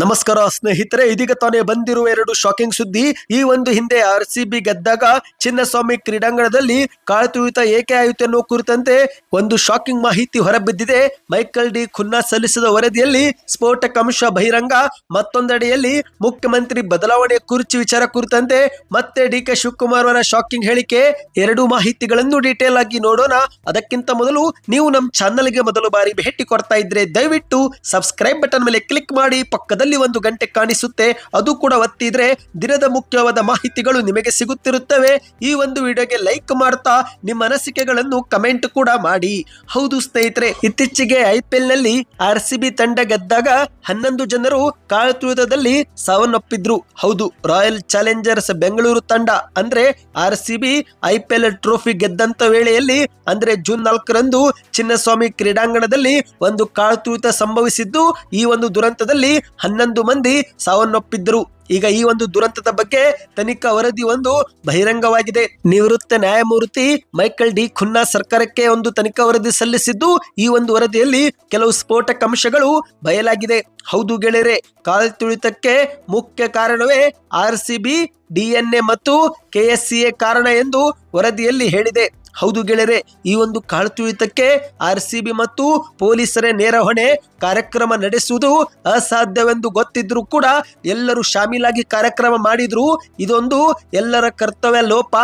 ನಮಸ್ಕಾರ ಸ್ನೇಹಿತರೆ, ಇದೀಗ ತಾನೇ ಬಂದಿರುವ ಎರಡು ಶಾಕಿಂಗ್ ಸುದ್ದಿ. ಈ ಒಂದು ಹಿಂದೆ ಆರ್ ಸಿ ಬಿ ಗೆದ್ದಾಗ ಚಿನ್ನಸ್ವಾಮಿ ಕ್ರೀಡಾಂಗಣದಲ್ಲಿ ಕಾಳತುಳಿತ ಏಕೆ ಆಯಿತು ಎನ್ನುವ ಕುರಿತಂತೆ ಒಂದು ಶಾಕಿಂಗ್ ಮಾಹಿತಿ ಹೊರಬಿದ್ದಿದೆ. ಮೈಕಲ್ ಡಿ ಖುನ್ನಾ ಸಲ್ಲಿಸಿದ ವರದಿಯಲ್ಲಿ ಸ್ಫೋಟಕ ಅಂಶ ಬಹಿರಂಗ, ಮತ್ತೊಂದೆಡೆಯಲ್ಲಿ ಮುಖ್ಯಮಂತ್ರಿ ಬದಲಾವಣೆ ಕುರ್ಚಿ ವಿಚಾರ ಕುರಿತಂತೆ ಮತ್ತೆ ಡಿ ಕೆ ಶಿವಕುಮಾರ್ ಅವರ ಶಾಕಿಂಗ್ ಹೇಳಿಕೆ. ಎರಡು ಮಾಹಿತಿಗಳನ್ನು ಡೀಟೇಲ್ ಆಗಿ ನೋಡೋಣ. ಅದಕ್ಕಿಂತ ಮೊದಲು ನೀವು ನಮ್ಮ ಚಾನಲ್ಗೆ ಮೊದಲು ಬಾರಿ ಭೇಟಿ ಕೊಡ್ತಾ ಇದ್ರೆ ದಯವಿಟ್ಟು ಸಬ್ಸ್ಕ್ರೈಬ್ ಬಟನ್ ಮೇಲೆ ಕ್ಲಿಕ್ ಮಾಡಿ, ಪಕ್ಕದಲ್ಲಿ ಒಂದು ಗಂಟೆ ಕಾಣಿಸುತ್ತೆ. ಅದು ಕೂಡ ಒತ್ತಿದ್ರೆ ದಿನದ ಮುಖ್ಯವಾದ ಮಾಹಿತಿಗಳು ನಿಮಗೆ ಸಿಗುತ್ತಿರುತ್ತವೆ. ಈ ಒಂದು ವಿಡಿಯೋಗೆ ಲೈಕ್ ಮಾಡ್ತಾ ನಿಮ್ಮ ಅನಿಸಿಕೆಗಳನ್ನು ಕಮೆಂಟ್ ಕೂಡ ಮಾಡಿ. ಹೌದು ಸ್ನೇಹಿತರೆ, ಇತ್ತೀಚೆಗೆ ಐ ಪಿ ಎಲ್ನಲ್ಲಿ ಆರ್ ಸಿ ಬಿ ತಂಡ ಗೆದ್ದಾಗ ಹನ್ನೊಂದು ಜನರು ಕಾಳತುಳಿತದಲ್ಲಿ ಸಾವನ್ನಪ್ಪಿದ್ರು. ಹೌದು, ರಾಯಲ್ ಚಾಲೆಂಜರ್ಸ್ ಬೆಂಗಳೂರು ತಂಡ ಅಂದ್ರೆ R C B I P L trophy ಗೆದ್ದಂತ ವೇಳೆಯಲ್ಲಿ ಅಂದ್ರೆ ಜೂನ್ ನಾಲ್ಕರಂದು ಚಿನ್ನಸ್ವಾಮಿ ಕ್ರೀಡಾಂಗಣದಲ್ಲಿ ಒಂದು ಕಾಳತುಳಿತ ಸಂಭವಿಸಿದ್ದು. ಈ ಒಂದು ದುರಂತದಲ್ಲಿ ಹನ್ನೊಂದು ಮಂದಿ ಸಾವನ್ನಪ್ಪಿದ್ದರು. ಈಗ ಈ ಒಂದು ದುರಂತದ ಬಗ್ಗೆ ತನಿಖಾ ವರದಿ ಒಂದು ಬಹಿರಂಗವಾಗಿದೆ. ನಿವೃತ್ತ ನ್ಯಾಯಮೂರ್ತಿ ಮೈಕಲ್ ಡಿ ಖುನ್ನಾ ಸರ್ಕಾರಕ್ಕೆ ಒಂದು ತನಿಖಾ ವರದಿ ಸಲ್ಲಿಸಿದ್ದು, ಈ ಒಂದು ವರದಿಯಲ್ಲಿ ಕೆಲವು ಸ್ಫೋಟಕ ಅಂಶಗಳು ಬಯಲಾಗಿದೆ. ಹೌದು ಗೆಳೆಯರೆ ಕಾಲ್ತುಳಿತಕ್ಕೆ ಮುಖ್ಯ ಕಾರಣವೇ ಆರ್ ಸಿ ಬಿ ಡಿಎನ್ಎ ಮತ್ತು ಕೆಎಸ್ಸಿಎ ಕಾರಣ ಎಂದು ವರದಿಯಲ್ಲಿ ಹೇಳಿದೆ. ಹೌದು ಗೆಳೆಯರೆ, ಈ ಒಂದು ಕಾಳ್ತುಳಿತಕ್ಕೆ ಆರ್ ಸಿ ಬಿ ಮತ್ತು ಪೊಲೀಸರೇ ನೇರ ಹೊಣೆ. ಕಾರ್ಯಕ್ರಮ ನಡೆಸುವುದು ಅಸಾಧ್ಯವೆಂದು ಗೊತ್ತಿದ್ರೂ ಕೂಡ ಎಲ್ಲರೂ ಶಾಮೀಲಾಗಿ ಕಾರ್ಯಕ್ರಮ ಮಾಡಿದ್ರು. ಇದೊಂದು ಎಲ್ಲರ ಕರ್ತವ್ಯ ಲೋಪ,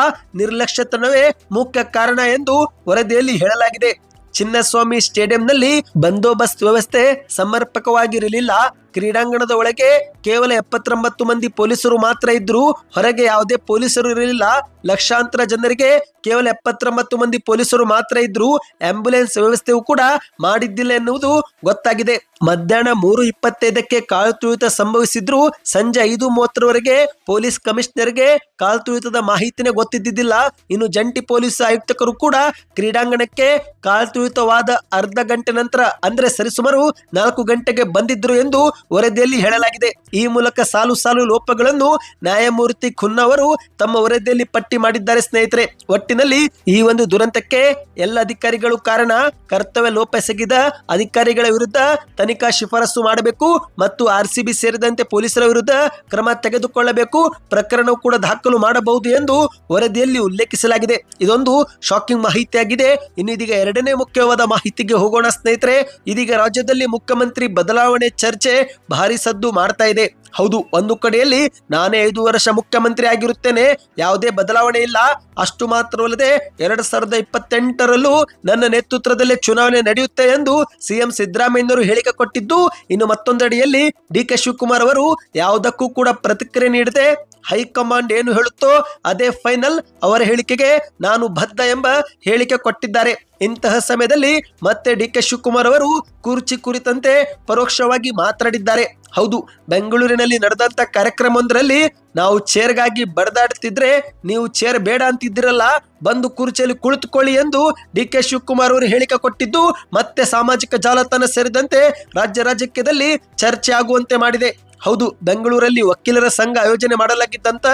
ನಿರ್ಲಕ್ಷ್ಯತನವೇ ಮುಖ್ಯ ಕಾರಣ ಎಂದು ವರದಿಯಲ್ಲಿ ಹೇಳಲಾಗಿದೆ. ಚಿನ್ನಸ್ವಾಮಿ ಸ್ಟೇಡಿಯಂನಲ್ಲಿ ಬಂದೋಬಸ್ತ್ ವ್ಯವಸ್ಥೆ ಸಮರ್ಪಕವಾಗಿರಲಿಲ್ಲ. ಕ್ರೀಡಾಂಗಣದ ಒಳಗೆ ಕೇವಲ ಎಪ್ಪತ್ತೊಂಬತ್ತು ಮಂದಿ ಪೊಲೀಸರು ಮಾತ್ರ ಇದ್ರು ಹೊರಗೆ ಯಾವುದೇ ಪೊಲೀಸರು ಇರಲಿಲ್ಲ. ಲಕ್ಷಾಂತರ ಜನರಿಗೆ ಕೇವಲ ಎಪ್ಪತ್ತೊಂಬತ್ತು ಮಂದಿ ಪೊಲೀಸರು ಮಾತ್ರ ಇದ್ರು ಆಂಬ್ಯುಲೆನ್ಸ್ ವ್ಯವಸ್ಥೆಯೂ ಕೂಡ ಮಾಡಿದ್ದಿಲ್ಲ ಎನ್ನುವುದು ಗೊತ್ತಾಗಿದೆ. ಮಧ್ಯಾಹ್ನ ಮೂರು ಇಪ್ಪತ್ತೈದಕ್ಕೆ ಕಾಲ್ತುಳಿತ ಸಂಭವಿಸಿದ್ರು ಸಂಜೆ ಐದು ಮೂವತ್ತರವರೆಗೆ ಪೊಲೀಸ್ ಕಮಿಷನರ್ಗೆ ಕಾಲ್ತುಳಿತದ ಮಾಹಿತಿನೇ ಗೊತ್ತಿದ್ದಿದ್ದಿಲ್ಲ. ಇನ್ನು ಜಂಟಿ ಪೊಲೀಸ್ ಆಯುಕ್ತಕರು ಕೂಡ ಕ್ರೀಡಾಂಗಣಕ್ಕೆ ಕಾಲ್ತುಳಿತವಾದ ಅರ್ಧ ಗಂಟೆ ನಂತರ, ಅಂದ್ರೆ ಸರಿಸುಮಾರು ನಾಲ್ಕು ಗಂಟೆಗೆ ಬಂದಿದ್ರು ಎಂದು ವರದಿಯಲ್ಲಿ ಹೇಳಲಾಗಿದೆ. ಈ ಮೂಲಕ ಸಾಲು ಸಾಲು ಲೋಪಗಳನ್ನು ನ್ಯಾಯಮೂರ್ತಿ ಖುನ್ನಾ ಅವರು ತಮ್ಮ ವರದಿಯಲ್ಲಿ ಪಟ್ಟಿ ಮಾಡಿದ್ದಾರೆ ಸ್ನೇಹಿತರೆ. ಒಟ್ಟಿನಲ್ಲಿ ಈ ಒಂದು ದುರಂತಕ್ಕೆ ಎಲ್ಲ ಅಧಿಕಾರಿಗಳು ಕಾರಣ. ಕರ್ತವ್ಯ ಲೋಪ ಎಸಗಿದ ಅಧಿಕಾರಿಗಳ ವಿರುದ್ಧ ತನಿಖಾ ಶಿಫಾರಸು ಮಾಡಬೇಕು ಮತ್ತು ಆರ್ ಸಿಬಿ ಸೇರಿದಂತೆ ಪೊಲೀಸರ ವಿರುದ್ಧ ಕ್ರಮ ತೆಗೆದುಕೊಳ್ಳಬೇಕು. ಪ್ರಕರಣವು ಕೂಡ ದಾಖಲು ಮಾಡಬಹುದು ಎಂದು ವರದಿಯಲ್ಲಿ ಉಲ್ಲೇಖಿಸಲಾಗಿದೆ. ಇದೊಂದು ಶಾಕಿಂಗ್ ಮಾಹಿತಿಯಾಗಿದೆ. ಇನ್ನು ಇದೀಗ ಎರಡನೇ ಮುಖ್ಯವಾದ ಮಾಹಿತಿಗೆ ಹೋಗೋಣ ಸ್ನೇಹಿತರೆ. ಇದೀಗ ರಾಜ್ಯದಲ್ಲಿ ಮುಖ್ಯಮಂತ್ರಿ ಬದಲಾವಣೆ ಚರ್ಚೆ ಭಾರಿ ಸದ್ದು ಮಾಡ್ತಾ ಇದೆ. ಹೌದು, ಒಂದು ಕಡೆಯಲ್ಲಿ ನಾನೇ ಐದು ವರ್ಷ ಮುಖ್ಯಮಂತ್ರಿ ಆಗಿರುತ್ತೇನೆ, ಯಾವುದೇ ಬದಲಾವಣೆ ಇಲ್ಲ. ಅಷ್ಟು ಮಾತ್ರವಲ್ಲದೆ ಎರಡ್ ಸಾವಿರದ ಇಪ್ಪತ್ತೆಂಟರಲ್ಲೂ ನನ್ನ ನೇತೃತ್ವದಲ್ಲೇ ಚುನಾವಣೆ ನಡೆಯುತ್ತೆ ಎಂದು ಸಿಎಂ ಸಿದ್ದರಾಮಯ್ಯನವರು ಹೇಳಿಕೆ ಕೊಟ್ಟಿದ್ದು, ಇನ್ನು ಮತ್ತೊಂದೆಡೆಯಲ್ಲಿ ಡಿ ಕೆ ಶಿವಕುಮಾರ್ ಅವರು ಯಾವುದಕ್ಕೂ ಕೂಡ ಪ್ರತಿಕ್ರಿಯೆ ನೀಡದೆ ಹೈಕಮಾಂಡ್ ಏನು ಹೇಳುತ್ತೋ ಅದೇ ಫೈನಲ್ ಅವರ ಹೇಳಿಕೆಗೆ ನಾನು ಬದ್ಧ ಎಂಬ ಹೇಳಿಕೆ ಕೊಟ್ಟಿದ್ದಾರೆ. ಇಂತಹ ಸಮಯದಲ್ಲಿ ಮತ್ತೆ ಡಿ ಕೆ ಶಿವಕುಮಾರ್ ಅವರು ಕುರ್ಚಿ ಕುರಿತಂತೆ ಪರೋಕ್ಷವಾಗಿ ಮಾತನಾಡಿದ್ದಾರೆ. ಹೌದು, ಬೆಂಗಳೂರಿನಲ್ಲಿ ನಡೆದಂತ ಕಾರ್ಯಕ್ರಮವೊಂದರಲ್ಲಿ ನಾವು ಚೇರ್ಗಾಗಿ ಬಡದಾಡ್ತಿದ್ರೆ ನೀವು ಚೇರ್ ಬೇಡ ಅಂತಿದ್ದಿರಲ್ಲ, ಬಂದು ಕುರ್ಚಿಯಲ್ಲಿ ಕುಳಿತುಕೊಳ್ಳಿ ಎಂದು ಡಿ ಕೆ ಶಿವಕುಮಾರ್ ಅವರು ಹೇಳಿಕೆ ಕೊಟ್ಟಿದ್ದು, ಮತ್ತೆ ಸಾಮಾಜಿಕ ಜಾಲತಾಣ ಸೇರಿದಂತೆ ರಾಜ್ಯ ರಾಜಕೀಯದಲ್ಲಿ ಚರ್ಚೆ ಆಗುವಂತೆ ಮಾಡಿದೆ. ಹೌದು, ಬೆಂಗಳೂರಲ್ಲಿ ವಕೀಲರ ಸಂಘ ಆಯೋಜನೆ ಮಾಡಲಾಗಿದ್ದಂತ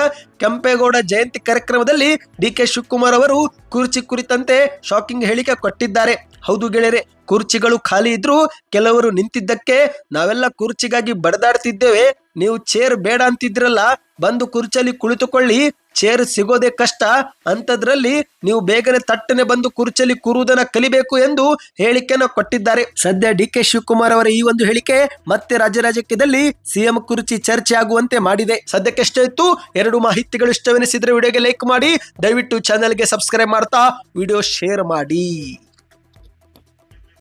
ಕೆಂಪೇಗೌಡ ಜಯಂತಿ ಕಾರ್ಯಕ್ರಮದಲ್ಲಿ ಡಿ ಕೆ ಶಿವಕುಮಾರ್ ಅವರು ಕುರ್ಚಿ ಕುರಿತಂತೆ ಶಾಕಿಂಗ್ ಹೇಳಿಕೆ ಕೊಟ್ಟಿದ್ದಾರೆ. ಹೌದು ಗೆಳೆಯರೆ ಕುರ್ಚಿಗಳು ಖಾಲಿ ಇದ್ರು ಕೆಲವರು ನಿಂತಿದ್ದಕ್ಕೆ ನಾವೆಲ್ಲ ಕುರ್ಚಿಗಾಗಿ ಬಡದಾಡ್ತಿದ್ದೇವೆ. ನೀವು ಚೇರ್ ಬೇಡ ಅಂತಿದ್ರಲ್ಲ, ಬಂದು ಕುರ್ಚಲ್ಲಿ ಕುಳಿತುಕೊಳ್ಳಿ, ಚೇರ್ ಸಿಗೋದೇ ಕಷ್ಟ. ಅಂತದ್ರಲ್ಲಿ ನೀವು ಬೇಗನೆ ತಟ್ಟನೆ ಬಂದು ಕುರ್ಚಲ್ಲಿ ಕೂರುವುದನ್ನ ಕಲಿಬೇಕು ಎಂದು ಹೇಳಿಕೆಯನ್ನು ಕೊಟ್ಟಿದ್ದಾರೆ. ಸದ್ಯ ಡಿ ಕೆ ಶಿವಕುಮಾರ್ ಅವರ ಈ ಒಂದು ಹೇಳಿಕೆ ಮತ್ತೆ ರಾಜ್ಯ ರಾಜಕೀಯದಲ್ಲಿ ಸಿಎಂ ಕುರ್ಚಿ ಚರ್ಚೆ ಆಗುವಂತೆ ಮಾಡಿದೆ. ಸದ್ಯಕ್ಕೆ ಇತ್ತು, ಎರಡು ಮಾಹಿತಿಗಳು ಇಷ್ಟವೆನಿಸಿದ್ರೆ ವಿಡಿಯೋಗೆ ಲೈಕ್ ಮಾಡಿ, ದಯವಿಟ್ಟು ಚಾನೆಲ್ಗೆ ಸಬ್ಸ್ಕ್ರೈಬ್ ಮಾಡ್ತಾ, ವಿಡಿಯೋ ಶೇರ್ ಮಾಡಿ.